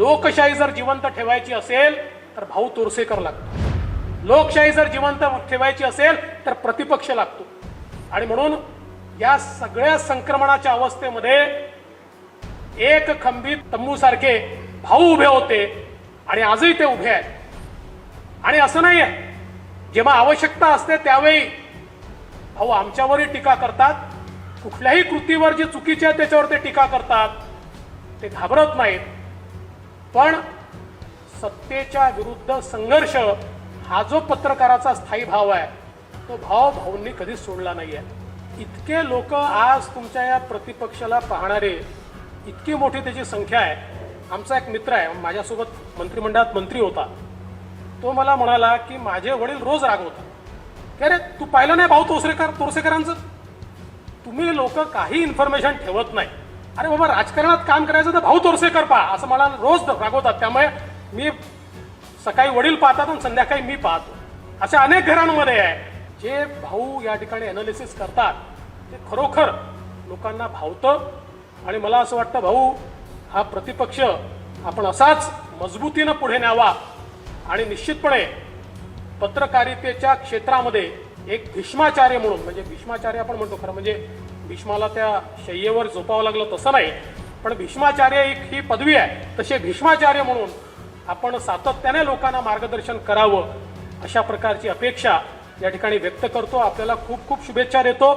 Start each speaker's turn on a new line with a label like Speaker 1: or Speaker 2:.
Speaker 1: लोकशाही जर जिवंत ठेवायची असेल तर भाऊ तोरसेकर लागतो. लोकशाही जर जिवंत ठेवायची असेल तर प्रतिपक्ष लागतो. आणि म्हणून या सगळ्या संक्रमणाच्या अवस्थेमध्ये एक खंबीत तंबूसारखे भाऊ उभे होते आणि आजही ते उभे आहेत. आणि असं नाही आहे जेव्हा आवश्यकता असते त्यावेळी भाऊ आमच्यावरही टीका करतात. कुठल्याही कृतीवर जे चुकीचे आहे त्याच्यावर ते टीका करतात. ते घाबरत नाहीत. पण सत्तेच्या विरुद्ध संघर्ष हा जो पत्रकाराचा स्थायी भाव आहे तो भाव भाऊंनी कधीच सोडला नाही आहे इतके लोक आज तुमच्या या प्रतिपक्षाला पाहणारे इतकी मोठी त्याची संख्या आहे. आमचा एक मित्र आहे माझ्यासोबत मंत्रिमंडळात मंत्री होता. तो मला म्हणाला की माझे वडील रोज रागवतात की अरे तू पाहिलं नाही भाऊ तोसरेकर तोरसेकरांचं? तुम्ही लोक काही इन्फॉर्मेशन ठेवत नाही. अरे बाबा राजकारणात काम करायचं तर भाऊ तोरसेकर पहा असं मला रोज रागवतात. त्यामुळे मी सकाळी वडील पाहतात आणि संध्याकाळी मी पाहतो. अशा अनेक घरांमध्ये आहे. जे भाऊ या ठिकाणी अनालिसिस करतात ते खरोखर लोकांना भावतं. आणि मला असं वाटतं भाऊ हा प्रतिपक्ष आपण असाच मजबूतीनं पुढे न्यावा. आणि निश्चितपणे पत्रकारितेच्या क्षेत्रामध्ये एक भीष्माचार्य म्हणून म्हणजे भीष्माचार्य आपण म्हणतो खरं म्हणजे भीष्माला त्या शय्येवर झोपावं लागलं तसं नाही पण भीष्माचार्य एक ही पदवी आहे. तसे भीष्माचार्य म्हणून आपण सातत्याने लोकांना मार्गदर्शन करावं अशा प्रकारची अपेक्षा या ठिकाणी व्यक्त करतो. आपल्याला खूप खूप शुभेच्छा देतो.